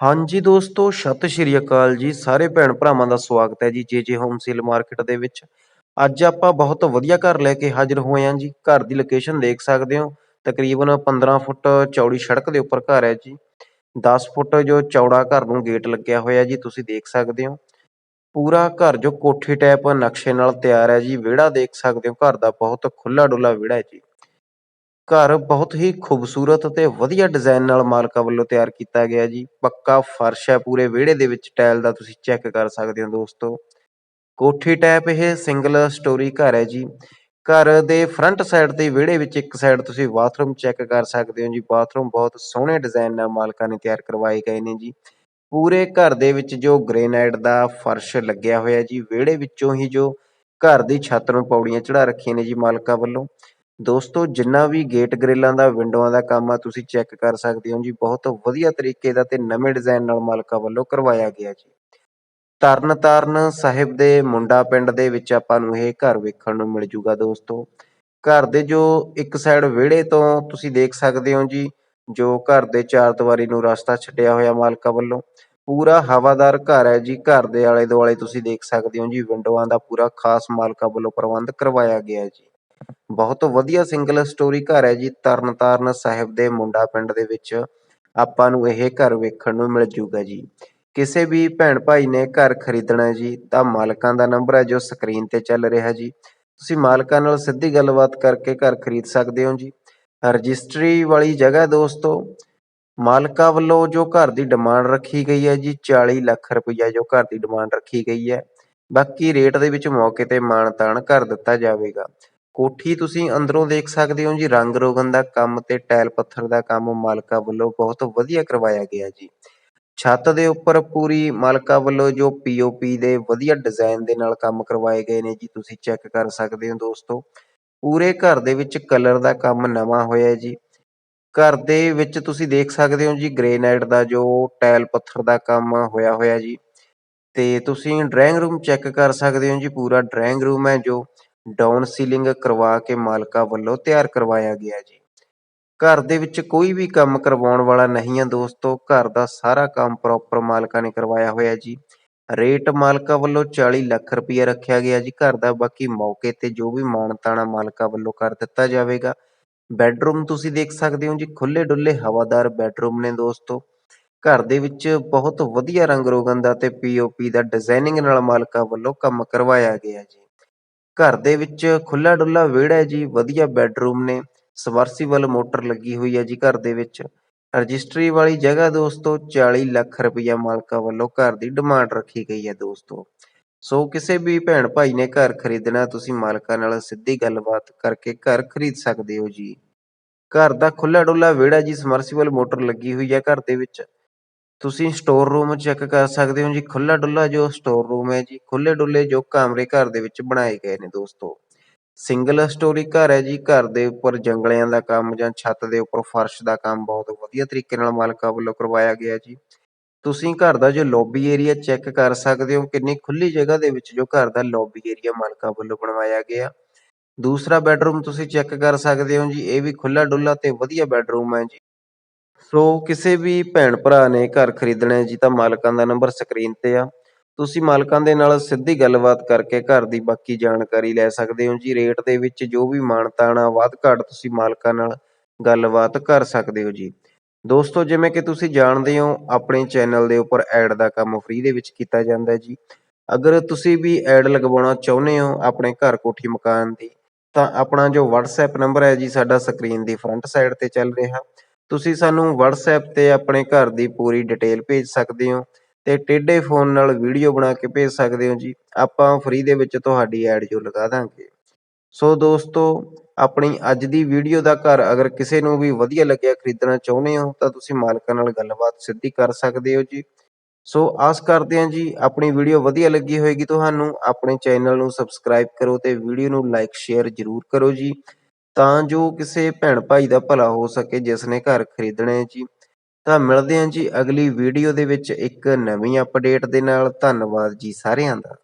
ਹਾਂਜੀ ਦੋਸਤੋ, ਸਤਿ ਸ਼੍ਰੀ ਅਕਾਲ ਜੀ। ਸਾਰੇ ਭੈਣ ਭਰਾਵਾਂ ਦਾ ਸਵਾਗਤ ਹੈ ਜੀ ਜੇ ਜੇ ਹੋਮ ਸੇਲ ਮਾਰਕੀਟ ਦੇ ਵਿੱਚ। ਅੱਜ ਆਪਾਂ ਬਹੁਤ ਵਧੀਆ ਘਰ ਲੈ ਕੇ ਹਾਜ਼ਰ ਹੋਏ ਹਾਂ ਜੀ। ਘਰ ਦੀ ਲੋਕੇਸ਼ਨ ਦੇਖ ਸਕਦੇ ਹੋ। ਤਕਰੀਬਨ 15 ਫੁੱਟ ਚੌੜੀ ਸੜਕ ਦੇ ਉੱਪਰ ਘਰ ਹੈ ਜੀ। 10 ਫੁੱਟ ਜੋ ਚੌੜਾ ਘਰ ਨੂੰ ਗੇਟ ਲੱਗਿਆ ਹੋਇਆ ਜੀ, ਤੁਸੀਂ ਦੇਖ ਸਕਦੇ ਹੋ। ਪੂਰਾ ਘਰ ਜੋ ਕੋਠੀ ਟਾਈਪ ਨਕਸ਼ੇ ਨਾਲ ਤਿਆਰ ਹੈ ਜੀ। ਵਿਹੜਾ ਦੇਖ ਸਕਦੇ ਹੋ। ਘਰ ਦਾ ਬਹੁਤ ਖੁੱਲਾ ਡੁੱਲਾ ਵਿਹੜਾ ਹੈ ਜੀ। ਘਰ ਬਹੁਤ ਹੀ ਖੂਬਸੂਰਤ ਅਤੇ ਵਧੀਆ ਡਿਜ਼ਾਈਨ ਨਾਲ ਮਾਲਕਾਂ ਵੱਲੋਂ ਤਿਆਰ ਕੀਤਾ ਗਿਆ ਜੀ। ਪੱਕਾ ਫਰਸ਼ ਹੈ, ਪੂਰੇ ਵਿਹੜੇ ਦੇ ਵਿੱਚ ਟਾਇਲ ਦਾ ਤੁਸੀਂ ਚੈੱਕ ਕਰ ਸਕਦੇ ਹੋ ਦੋਸਤੋ। ਕੋਠੀ ਟਾਈਪ ਇਹ ਸਿੰਗਲ ਸਟੋਰੀ ਘਰ ਹੈ ਜੀ। ਘਰ ਦੇ ਫਰੰਟ ਸਾਈਡ ਤੇ ਵਿਹੜੇ ਵਿੱਚ ਇੱਕ ਸਾਈਡ ਤੁਸੀਂ ਬਾਥਰੂਮ ਚੈੱਕ ਕਰ ਸਕਦੇ ਹੋ ਜੀ। ਬਾਥਰੂਮ ਬਹੁਤ ਸੋਹਣੇ ਡਿਜ਼ਾਈਨ ਨਾਲ ਮਾਲਕਾਂ ਨੇ ਤਿਆਰ ਕਰਵਾਏ ਗਏ ਨੇ ਜੀ। ਪੂਰੇ ਘਰ ਦੇ ਵਿੱਚ ਜੋ ਗ੍ਰੇਨਾਈਟ ਦਾ ਫਰਸ਼ ਲੱਗਿਆ ਹੋਇਆ ਜੀ, ਵਿਹੜੇ ਵਿੱਚੋਂ ਹੀ ਜੋ ਘਰ ਦੀ ਛੱਤ ਨੂੰ ਪੌੜੀਆਂ ਚੜਾ ਰੱਖੀਆਂ ਨੇ ਜੀ ਮਾਲਕਾਂ ਵੱਲੋਂ। ਦੋਸਤੋ, ਜਿੰਨਾ ਵੀ ਗੇਟ ਗ੍ਰਿਲਾਂ ਦਾ, ਵਿੰਡੋਆਂ ਦਾ ਕੰਮ ਆ, ਤੁਸੀਂ ਚੈੱਕ ਕਰ ਸਕਦੇ ਹੋ ਜੀ, ਬਹੁਤ ਵਧੀਆ ਤਰੀਕੇ ਦਾ ਤੇ ਨਵੇਂ ਡਿਜ਼ਾਈਨ ਨਾਲ ਮਾਲਕਾਂ ਵੱਲੋਂ ਕਰਵਾਇਆ ਗਿਆ ਜੀ। ਤਰਨਤਾਰਨ ਸਾਹਿਬ ਦੇ ਮੁੰਡਾ ਪਿੰਡ ਦੇ ਵਿੱਚ ਆਪਾਂ ਨੂੰ ਇਹ ਘਰ ਵੇਖਣ ਨੂੰ ਮਿਲ ਜੂਗਾ ਦੋਸਤੋ। ਘਰ ਦੇ ਜੋ ਇੱਕ ਸਾਈਡ ਵਿਹੜੇ ਤੋਂ ਤੁਸੀਂ ਦੇਖ ਸਕਦੇ ਹੋ ਜੀ, ਜੋ ਘਰ ਦੇ ਚਾਰ ਦੀਵਾਰੀ ਨੂੰ ਰਸਤਾ ਛੱਡਿਆ ਹੋਇਆ ਮਾਲਕਾਂ ਵੱਲੋਂ। ਪੂਰਾ ਹਵਾਦਾਰ ਘਰ ਹੈ ਜੀ, ਘਰ ਦੇ ਆਲੇ ਦੁਆਲੇ ਤੁਸੀਂ ਦੇਖ ਸਕਦੇ ਹੋ ਜੀ, ਵਿੰਡੋਆਂ ਦਾ ਪੂਰਾ ਖਾਸ ਮਾਲਕਾਂ ਵੱਲੋਂ ਪ੍ਰਬੰਧ ਕਰਵਾਇਆ ਗਿਆ ਜੀ। ਬਹੁਤ ਵਧੀਆ ਸਿੰਗਲ ਸਟੋਰੀ ਘਰ ਹੈ ਜੀ, ਤਰਨਤਾਰਨ ਸਾਹਿਬ ਦੇ ਮੁੰਡਾ ਪਿੰਡ ਦੇ ਵਿੱਚ। ਆਪਾਂ ਨੂੰ ਇਹ ਘਰ ਵੇਖਣ ਨੂੰ ਮਿਲ ਜੂਗਾ ਜੀ। ਕਿਸੇ ਵੀ ਭੈਣ ਭਾਈ ਨੇ ਘਰ ਖਰੀਦਣਾ ਜੀ, ਤਾਂ ਮਾਲਕਾਂ ਦਾ ਨੰਬਰ ਹੈ ਜੋ ਸਕਰੀਨ ਤੇ ਚੱਲ ਰਿਹਾ ਜੀ। ਤੁਸੀਂ ਮਾਲਕਾਂ ਨਾਲ ਸਿੱਧੀ ਗੱਲਬਾਤ ਕਰਕੇ ਘਰ ਖਰੀਦ ਸਕਦੇ ਹੋ ਜੀ। ਰਜਿਸਟਰੀ ਵਾਲੀ ਜਗ੍ਹਾ ਦੋਸਤੋ, ਮਾਲਕਾਂ ਵੱਲੋਂ ਜੋ ਘਰ ਦੀ ਡਿਮਾਂਡ ਰੱਖੀ ਗਈ ਹੈ ਜੀ 40 ਲੱਖ ਰੁਪਈਆ ਜੋ ਘਰ ਦੀ ਡਿਮਾਂਡ ਰੱਖੀ ਗਈ ਹੈ। ਬਾਕੀ ਰੇਟ ਦੇ ਵਿੱਚ ਮੌਕੇ ਤੇ ਮਾਣ ਤਾਣ ਕਰ ਦਿੱਤਾ ਜਾਵੇਗਾ। ਕੋਠੀ ਤੁਸੀਂ ਅੰਦਰੋਂ ਦੇਖ ਸਕਦੇ ਹੋ ਜੀ, ਰੰਗ ਰੋਗਨ ਦਾ ਕੰਮ ਤੇ ਟਾਇਲ ਪੱਥਰ ਦਾ ਕੰਮ ਮਾਲਕਾ ਵੱਲੋਂ ਬਹੁਤ ਵਧੀਆ ਕਰਵਾਇਆ ਗਿਆ ਜੀ। ਛੱਤ ਦੇ ਉੱਪਰ ਪੂਰੀ ਮਾਲਕਾ ਵੱਲੋਂ ਜੋ ਪੀਓਪੀ ਦੇ ਵਧੀਆ ਡਿਜ਼ਾਈਨ ਦੇ ਨਾਲ ਕੰਮ ਕਰਵਾਏ ਗਏ ਨੇ ਜੀ, ਤੁਸੀਂ ਚੈੱਕ ਕਰ ਸਕਦੇ ਹੋ ਦੋਸਤੋ। ਪੂਰੇ ਘਰ ਦੇ ਵਿੱਚ ਕਲਰ ਦਾ ਕੰਮ ਨਵਾਂ ਹੋਇਆ ਜੀ। ਘਰ ਦੇ ਵਿੱਚ ਤੁਸੀਂ ਦੇਖ ਸਕਦੇ ਹੋ ਜੀ, ਗ੍ਰੇਨਾਈਟ ਦਾ ਜੋ ਟਾਇਲ ਪੱਥਰ ਦਾ ਕੰਮ ਹੋਇਆ ਹੋਇਆ ਜੀ। ਤੇ ਤੁਸੀਂ ਡਰਾਇੰਗ ਰੂਮ ਚੈੱਕ ਕਰ ਸਕਦੇ ਹੋ ਜੀ, ਪੂਰਾ ਡਰਾਇੰਗ ਰੂਮ ਹੈ ਜੋ ਡਾਊਨ ਸੀਲਿੰਗ ਕਰਵਾ ਕੇ ਮਾਲਕਾਂ ਵੱਲੋਂ ਤਿਆਰ ਕਰਵਾਇਆ ਗਿਆ ਜੀ। ਘਰ ਦੇ ਵਿੱਚ ਕੋਈ ਵੀ ਕੰਮ ਕਰਵਾਉਣ ਵਾਲਾ ਨਹੀਂ ਹੈ ਦੋਸਤੋ, ਘਰ ਦਾ ਸਾਰਾ ਕੰਮ ਪ੍ਰੋਪਰ ਮਾਲਕਾਂ ਨੇ ਕਰਵਾਇਆ ਹੋਇਆ ਜੀ। ਰੇਟ ਮਾਲਕਾਂ ਵੱਲੋਂ 40 ਲੱਖ ਰੁਪਏ ਰੱਖਿਆ ਗਿਆ ਜੀ ਘਰ ਦਾ, ਬਾਕੀ ਮੌਕੇ ਤੇ ਜੋ ਵੀ ਮਾਨਤਾਣਾ ਮਾਲਕਾਂ ਵੱਲੋਂ ਕਰ ਦਿੱਤਾ ਜਾਵੇਗਾ। ਬੈੱਡਰੂਮ ਤੁਸੀਂ ਦੇਖ ਸਕਦੇ ਹੋ ਜੀ ਖੁੱਲੇ ਡੁੱਲੇ ਹਵਾਦਾਰ ਬੈੱਡਰੂਮ ਨੇ ਦੋਸਤੋ। ਘਰ ਦੇ ਵਿੱਚ ਬਹੁਤ ਵਧੀਆ ਰੰਗ ਰੋਗਨ ਦਾ ਤੇ ਪੀਓਪੀ ਦਾ ਡਿਜ਼ਾਈਨਿੰਗ ਨਾਲ ਮਾਲਕਾਂ ਵੱਲੋਂ ਕੰਮ ਕਰਵਾਇਆ ਗਿਆ ਜੀ। ਘਰ ਦੇ ਵਿੱਚ ਖੁੱਲਾ ਡੁੱਲਾ ਵਿਹੜਾ ਹੈ ਜੀ, ਵਧੀਆ ਬੈੱਡਰੂਮ ਨੇ ਸਬਮਰਸੀਬਲ ਮੋਟਰ ਲੱਗੀ ਹੋਈ ਹੈ ਜੀ ਘਰ ਦੇ ਵਿੱਚ। ਰਜਿਸਟਰੀ ਵਾਲੀ ਜਗ੍ਹਾ ਦੋਸਤੋ 40 ਲੱਖ ਰੁਪਈਆ ਮਾਲਕਾਂ ਵੱਲੋਂ ਘਰ ਦੀ ਡਿਮਾਂਡ ਰੱਖੀ ਗਈ ਹੈ ਦੋਸਤੋ। ਸੋ ਕਿਸੇ ਵੀ ਭੈਣ ਭਾਈ ਨੇ ਘਰ ਖਰੀਦਣਾ, ਤੁਸੀਂ ਮਾਲਕਾਂ ਨਾਲ ਸਿੱਧੀ ਗੱਲਬਾਤ ਕਰਕੇ ਘਰ ਖਰੀਦ ਸਕਦੇ ਹੋ ਜੀ। ਘਰ ਦਾ ਖੁੱਲਾ ਡੁੱਲਾ ਵਿਹੜਾ ਜੀ ਸਮਰਸੀਬਲ ਮੋਟਰ ਲੱਗੀ ਹੋਈ ਹੈ ਘਰ ਦੇ ਵਿੱਚ। ਤੁਸੀਂ ਸਟੋਰ ਰੂਮ ਚੈੱਕ ਕਰ ਸਕਦੇ ਹੋ ਜੀ। ਖੁੱਲਾ ਡੁੱਲਾ ਜੋ ਸਟੋਰ ਰੂਮ ਹੈ ਜੀ ਖੁੱਲੇ ਡੁੱਲੇ ਜੋ ਕਮਰੇ ਘਰ ਦੇ ਵਿੱਚ ਬਣਾਏ ਗਏ ਨੇ ਦੋਸਤੋ। ਸਿੰਗਲ ਸਟੋਰੀ ਘਰ ਹੈ ਜੀ, ਘਰ ਦੇ ਉੱਪਰ ਜੰਗਲਿਆਂ ਦਾ ਕੰਮ ਜਾਂ ਛੱਤ ਦੇ ਉੱਪਰ ਫਰਸ਼ ਦਾ ਕੰਮ ਬਹੁਤ ਵਧੀਆ ਤਰੀਕੇ ਨਾਲ ਮਾਲਕਾਂ ਵੱਲੋਂ ਕਰਵਾਇਆ ਗਿਆ ਜੀ। ਤੁਸੀਂ ਘਰ ਦਾ ਜੋ ਲੌਬੀ ਏਰੀਆ ਚੈੱਕ ਕਰ ਸਕਦੇ ਹੋ। ਕਿੰਨੀ ਖੁੱਲੀ ਜਗ੍ਹਾ ਦੇ ਵਿੱਚ ਜੋ ਘਰ ਦਾ ਲੌਬੀ ਏਰੀਆ ਮਾਲਕਾਂ ਵੱਲੋਂ ਬਣਵਾਇਆ ਗਿਆ। ਦੂਸਰਾ ਬੈਡਰੂਮ ਤੁਸੀਂ ਚੈੱਕ ਕਰ ਸਕਦੇ ਹੋ ਜੀ। ਇਹ ਵੀ ਖੁੱਲਾ ਡੁੱਲਾ ਤੇ ਵਧੀਆ ਬੈਡਰੂਮ ਹੈ ਜੀ। ਸੋ ਕਿਸੇ ਵੀ ਭੈਣ ਭਰਾ ਨੇ ਘਰ ਖਰੀਦਣਾ ਹੈ ਜੀ ਤਾਂ ਮਾਲਕਾਂ ਦਾ ਨੰਬਰ ਸਕਰੀਨ ਤੇ ਆ। ਤੁਸੀਂ ਮਾਲਕਾਂ ਦੇ ਨਾਲ ਸਿੱਧੀ ਗੱਲਬਾਤ ਕਰਕੇ ਘਰ ਦੀ ਬਾਕੀ ਜਾਣਕਾਰੀ ਲੈ ਸਕਦੇ ਹੋ ਜੀ। ਰੇਟ ਦੇ ਵਿੱਚ ਜੋ ਵੀ ਮਾਨਤਾਣਾ ਵੱਧ ਘੱਟ ਤੁਸੀਂ ਮਾਲਕਾਂ ਨਾਲ ਗੱਲਬਾਤ ਕਰ ਸਕਦੇ ਹੋ ਜੀ। ਦੋਸਤੋ, ਜਿਵੇਂ ਕਿ ਤੁਸੀਂ ਜਾਣਦੇ ਹੋ, ਆਪਣੇ ਚੈਨਲ ਦੇ ਉੱਪਰ ਐਡ ਦਾ ਕੰਮ ਫ੍ਰੀ ਦੇ ਵਿੱਚ ਕੀਤਾ ਜਾਂਦਾ ਹੈ ਜੀ। ਅਗਰ ਤੁਸੀਂ ਵੀ ਐਡ ਲਗਵਾਉਣਾ ਚਾਹੁੰਦੇ ਹੋ ਆਪਣੇ ਘਰ ਕੋਠੀ ਮਕਾਨ ਦੀ, ਤਾਂ ਆਪਣਾ ਜੋ WhatsApp ਨੰਬਰ ਹੈ ਜੀ, ਸਾਡਾ ਸਕਰੀਨ ਦੀ ਫਰੰਟ ਸਾਈਡ ਤੇ ਚੱਲ ਰਿਹਾ। ਤੁਸੀਂ ਸਾਨੂੰ WhatsApp ਤੇ ਆਪਣੇ ਘਰ ਦੀ ਪੂਰੀ ਡਿਟੇਲ ਭੇਜ ਸਕਦੇ ਹੋ ਤੇ ਟੇਢੇ ਫੋਨ ਨਾਲ ਵੀਡੀਓ ਬਣਾ ਕੇ ਭੇਜ ਸਕਦੇ ਹੋ ਜੀ। ਆਪਾਂ ਫ੍ਰੀ ਦੇ ਵਿੱਚ ਤੁਹਾਡੀ ਐਡ ਜੋ ਲਗਾ ਦਾਂਗੇ। ਸੋ ਦੋਸਤੋ, ਆਪਣੀ ਅੱਜ ਦੀ ਵੀਡੀਓ ਦਾ ਘਰ ਅਗਰ ਕਿਸੇ ਨੂੰ ਵੀ ਵਧੀਆ ਲੱਗਿਆ ਖਰੀਦਣਾ ਚਾਹੁੰਦੇ ਹੋ ਤਾਂ ਤੁਸੀਂ ਮਾਲਕਾਂ ਨਾਲ ਗੱਲਬਾਤ ਸਿੱਧੀ ਕਰ ਸਕਦੇ ਹੋ ਜੀ। ਸੋ ਆਸ ਕਰਦੇ ਹਾਂ ਜੀ, ਆਪਣੀ ਵੀਡੀਓ ਵਧੀਆ ਲੱਗੀ ਹੋਏਗੀ ਤੁਹਾਨੂੰ। ਆਪਣੇ ਚੈਨਲ ਨੂੰ ਸਬਸਕ੍ਰਾਈਬ ਕਰੋ ਤੇ ਵੀਡੀਓ ਨੂੰ ਲਾਈਕ ਸ਼ੇਅਰ ਜ਼ਰੂਰ ਕਰੋ ਜੀ। ਤਾਂ ਜੋ ਕਿਸੇ ਭੈਣ ਭਾਈ ਦਾ ਭਲਾ ਹੋ ਸਕੇ ਜਿਸ ਨੇ ਘਰ ਖਰੀਦਣਾ ਹੈ ਜੀ। ਤਾਂ ਮਿਲਦੇ ਹਾਂ ਜੀ ਅਗਲੀ ਵੀਡੀਓ ਦੇ ਵਿੱਚ ਇੱਕ ਨਵੀਂ ਅਪਡੇਟ ਦੇ ਨਾਲ। ਧੰਨਵਾਦ ਜੀ ਸਾਰਿਆਂ ਦਾ।